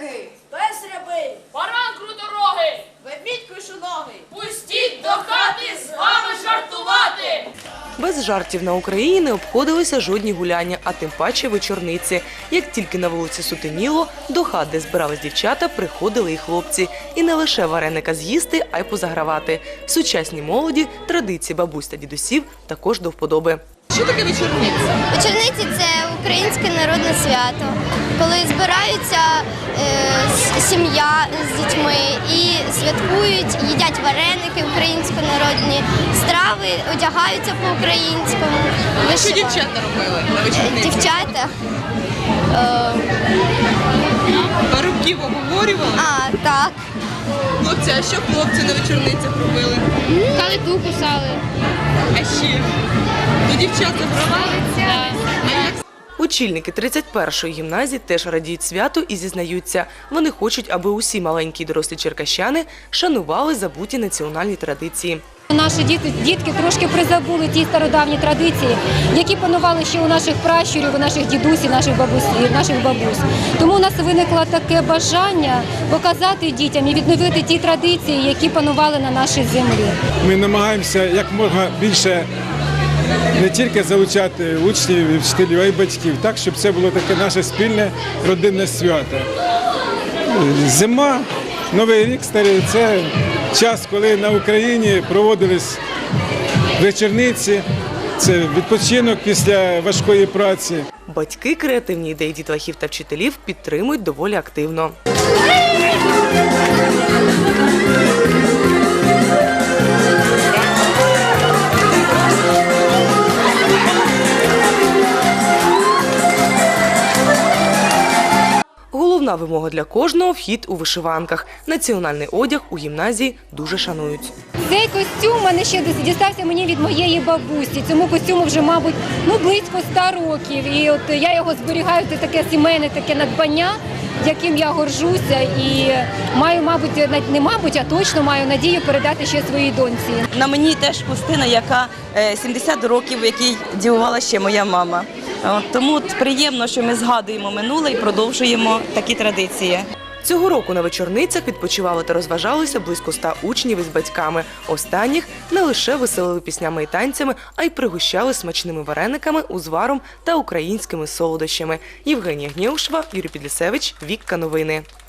який, пес рябий, Баран круторогий, ведмідь кишоногий. пустіть до хати з вами жартувати. Без жартів на Україні не обходилися жодні гуляння, а тим паче вечорниці. Як тільки на вулиці сутеніло, до хат, де збирались дівчата, приходили і хлопці. І не лише вареника з'їсти, а й позагравати. Сучасній молоді традиції бабусь та дідусів також до вподоби. Що таке вечорниця? Вечорниці це українське народне свято, коли збираються е, сім'я з дітьми і святкують, їдять вареники українсько-народні, страви, одягаються по-українському. Що дівчата робили на вечорниці? Дівчата. Е, Парубків обговорювали? а, так. Хлопці, а що хлопці на вечорницях робили? Калиту кусали. А ще? До дівчат забрали? А як Очільники 31-ї гімназії теж радіють святу і зізнаються, вони хочуть, аби усі маленькі дорослі черкащани шанували забуті національні традиції. Наші діти, дітки трошки призабули ті стародавні традиції, які панували ще у наших пращурів, у наших дідусів, наших бабусь, наших бабусь. Тому у нас виникло таке бажання показати дітям і відновити ті традиції, які панували на нашій землі. Ми намагаємося як можна більше не тільки залучати учнів і вчителів, а й батьків, так, щоб це було таке наше спільне родинне свято. Зима, Новий рік старий це час, коли на Україні проводились вечорниці, це відпочинок після важкої праці. Батьки креативні ідеї дітлахів та вчителів підтримують доволі активно. Головна вимога для кожного вхід у вишиванках. Національний одяг у гімназії дуже шанують. Цей костюм мене ще дістався мені від моєї бабусі. Цьому костюму вже, мабуть, ну близько ста років. І от я його зберігаю, це таке сімейне таке надбання, яким я горжуся, і маю, мабуть, не мабуть, а точно маю надію передати ще своїй доньці. На мені теж хустина, яка е, 70 років, в якій дівувала ще моя мама. Тому приємно, що ми згадуємо минуле і продовжуємо такі традиції. Цього року на вечорницях відпочивали та розважалися близько ста учнів із батьками. Останніх не лише веселили піснями і танцями, а й пригощали смачними варениками, узваром та українськими солодощами. Євгенія Гнєушева, Юрій Підлісевич, Вікка Новини.